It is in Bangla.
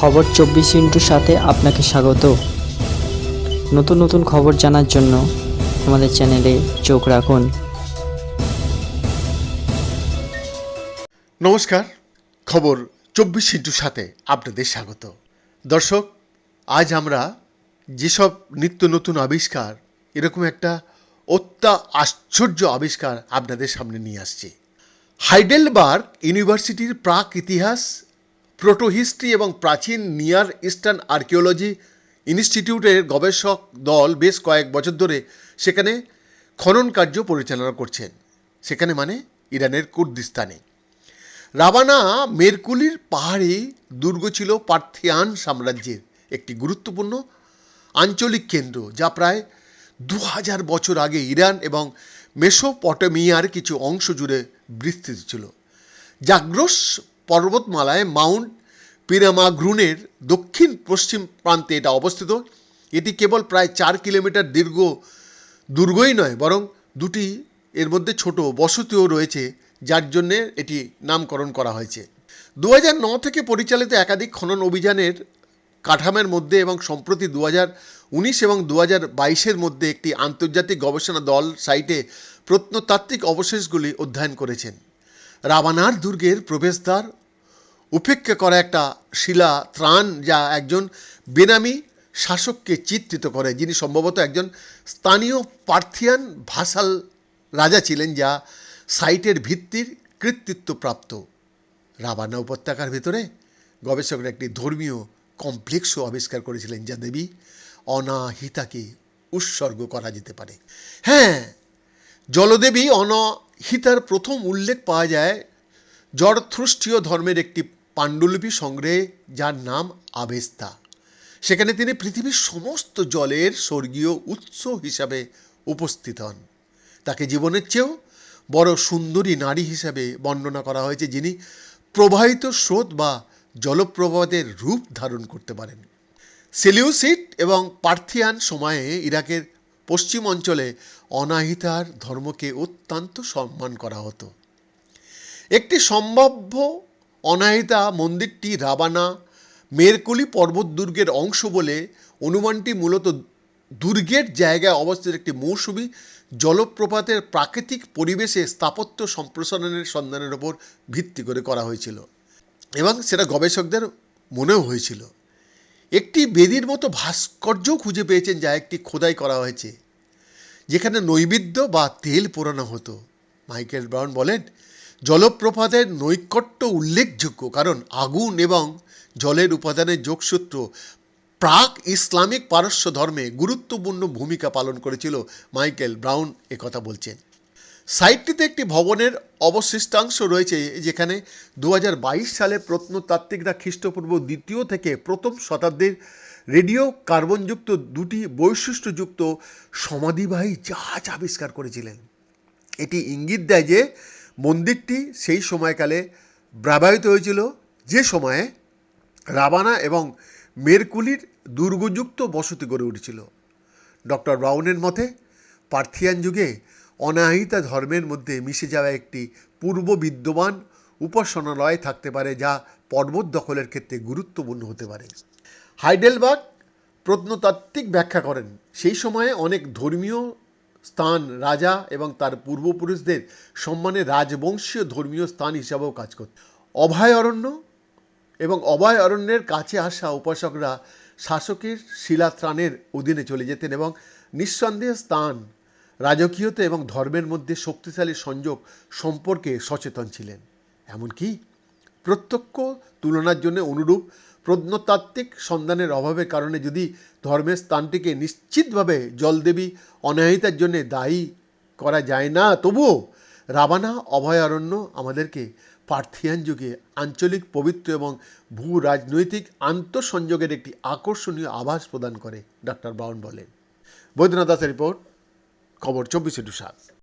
খবর চব্বিশ ইন্টুর সাথে আপনাকে স্বাগত। নতুন নতুন খবর জানার জন্য আমাদের চ্যানেলে চোখ রাখুন। নমস্কার, খবর চব্বিশ ইন্টুর সাথে আপনাদের স্বাগত। দর্শক, আজ আমরা যেসব নিত্য নতুন আবিষ্কার, এরকম একটা অত্যা আশ্চর্য আবিষ্কার আপনাদের সামনে নিয়ে আসছি। হাইডেলবার্গ ইউনিভার্সিটির প্রাক ইতিহাস প্রোটোহিস্ট্রি এবং প্রাচীন নিয়ার ইস্টার্ন আর্কিওলজি ইনস্টিটিউটের গবেষক দল বেশ কয়েক বছর ধরে সেখানে খনন কার্য পরিচালনা করছেন। সেখানে মানে ইরানের কুর্দিস্তানে। রাবানা মেরকুলির পাহাড়ে দুর্গ ছিল পার্থিয়ান সাম্রাজ্যের একটি গুরুত্বপূর্ণ আঞ্চলিক কেন্দ্র, যা প্রায় দু হাজার বছর আগে ইরান এবং মেসোপটেমিয়ার কিছু অংশ জুড়ে বিস্তৃত ছিল। জাগ্রস পর্বতমালায় মাউন্ট পিরামাগ্রুনের দক্ষিণ পশ্চিম প্রান্তে এটা অবস্থিত। এটি কেবল প্রায় চার কিলোমিটার দীর্ঘ, দুর্গই নয়, বরং দুটি এর মধ্যে ছোট বসতিও রয়েছে, যার জন্যে এটি নামকরণ করা হয়েছে। দু থেকে পরিচালিত একাধিক খনন অভিযানের কাঠামের মধ্যে এবং সম্প্রতি দু উনিশ এবং দু হাজার বাইশের মধ্যে একটি আন্তর্জাতিক গবেষণা দল সাইটে প্রত্নতাত্ত্বিক অবশেষগুলি অধ্যয়ন করেছেন। রাবানার দুর্গের প্রবেশদ্বার উপেক্ষা করা একটা শিলা ত্রাণ যা একজন বেনামি শাসককে চিত্রিত করে। যিনি সম্ভবত একজন স্থানীয় পার্থিয়ান ভাসাল রাজা ছিলেন যা সাইটের ভিত্তির কৃতিত্বপ্রাপ্ত। রাবানা উপত্যকার ভিতরে গবেষকরা একটি ধর্মীয় কমপ্লেক্সও আবিষ্কার করেছিলেন যা দেবী অনাহিতাকে উৎসর্গ করা যেতে পারে। হ্যাঁ জলদেবী অনাহিতার প্রথম উল্লেখ পাওয়া যায় জরথ্রুষ্টীয় ধর্মের একটি পাণ্ডুলিপি সংগ্রহে যার নাম আবেস্তা। সেখানে তিনি পৃথিবীর সমস্ত জলের স্বর্গীয় উৎস হিসাবে উপস্থিত হন। তাকে জীবনের চেয়েও বড় সুন্দরী নারী হিসাবে বর্ণনা করা হয়েছে, যিনি প্রবাহিত স্রোত বা জলপ্রপাতের রূপ ধারণ করতে পারেন। সেলিউসিট এবং পার্থিয়ান সময়ে ইরাকের পশ্চিম অঞ্চলে অনাহিতার ধর্মকে অত্যন্ত সম্মান করা হতো। একটি সম্ভাব্য অনাহিতা মন্দিরটি রাবানা, মেরকুলি পর্বত দুর্গের অংশ বলে অনুমানটি মূলত দুর্গের জায়গায় অবস্থিত একটি মৌসুমি জলপ্রপাতের প্রাকৃতিক পরিবেশে স্থাপত্য সম্প্রসারণের সন্ধানের ওপর ভিত্তি করে করা হয়েছিল এবং সেটা গবেষকদের মনেও হয়েছিল। একটি বেদির মতো ভাস্কর্যও খুঁজে পেয়েছেন যা একটি খোদাই করা হয়েছে, যেখানে নৈবেদ্য বা তেল পোড়ানো হতো। মাইকেল ব্রাউন বলেন জলপ্রপাতের নৈকট্য উল্লেখযোগ্য কারণ আগুন এবং জলের উপাদানের যোগসূত্র প্রাক ইসলামিক পারস্য ধর্মে গুরুত্বপূর্ণ ভূমিকা পালন করেছিল মাইকেল ব্রাউন একথা বলছেন। সাইটটিতে একটি ভবনের অবশিষ্টাংশ রয়েছে, যেখানে দু হাজার বাইশ সালে প্রত্নতাত্ত্বিকরা খ্রিস্টপূর্ব দ্বিতীয় থেকে প্রথম শতাব্দীর রেডিও কার্বনযুক্ত দুটি বৈশিষ্ট্যযুক্ত সমাধিবাহী জাহাজ আবিষ্কার করেছিলেন। এটি ইঙ্গিত দেয় যে মন্দিরটি সেই সময়কালে ব্যবহৃত হয়েছিল, যে সময়ে রাবানা এবং মেরকুলির দুর্গযুক্ত বসতি গড়ে উঠেছিল। ডক্টর ব্রাউনের মতে, পার্থিয়ান যুগে অনাহিতা ধর্মের মধ্যে মিশে যাওয়া একটি পূর্ব বিদ্যমান উপাসনালয় থাকতে পারে, যা পর্বত দখলের ক্ষেত্রে গুরুত্বপূর্ণ হতে পারে। হাইডেলবার্গ প্রত্নতাত্ত্বিক ব্যাখ্যা করেন, সেই সময়ে অনেক ধর্মীয় স্থান রাজা এবং তার পূর্বপুরুষদের সম্মানে রাজবংশীয় ধর্মীয় স্থান হিসাবেও কাজ করত। অভয়ারণ্য এবং অভয়ারণ্যের কাছে আসা উপাসকরা শাসকের শিলাত্রাণের অধীনে চলে যেতেন এবং নিঃসন্দেহে স্থান, রাজকীয়তা এবং ধর্মের মধ্যে শক্তিশালী সংযোগ সম্পর্কে সচেতন ছিলেন। এমনকি প্রত্যক্ষ তুলনার জন্য অনুরূপ প্রত্নতাত্ত্বিক সন্ধানের অভাবের কারণে যদি ধর্মের স্থানটিকে নিশ্চিতভাবে জলদেবী অনাহিতার জন্য দায়ী করা যায় না, তবুও রাবানা অভয়ারণ্য আমাদেরকে পার্থিয়ান যুগে আঞ্চলিক, পবিত্র এবং ভূ রাজনৈতিক আন্তঃসংযোগের একটি আকর্ষণীয় আভাস প্রদান করে ডক্টর বাউন বলেন। বৈদ্যনাথ দাসের রিপোর্ট, খবর চব্বিশে টু সাত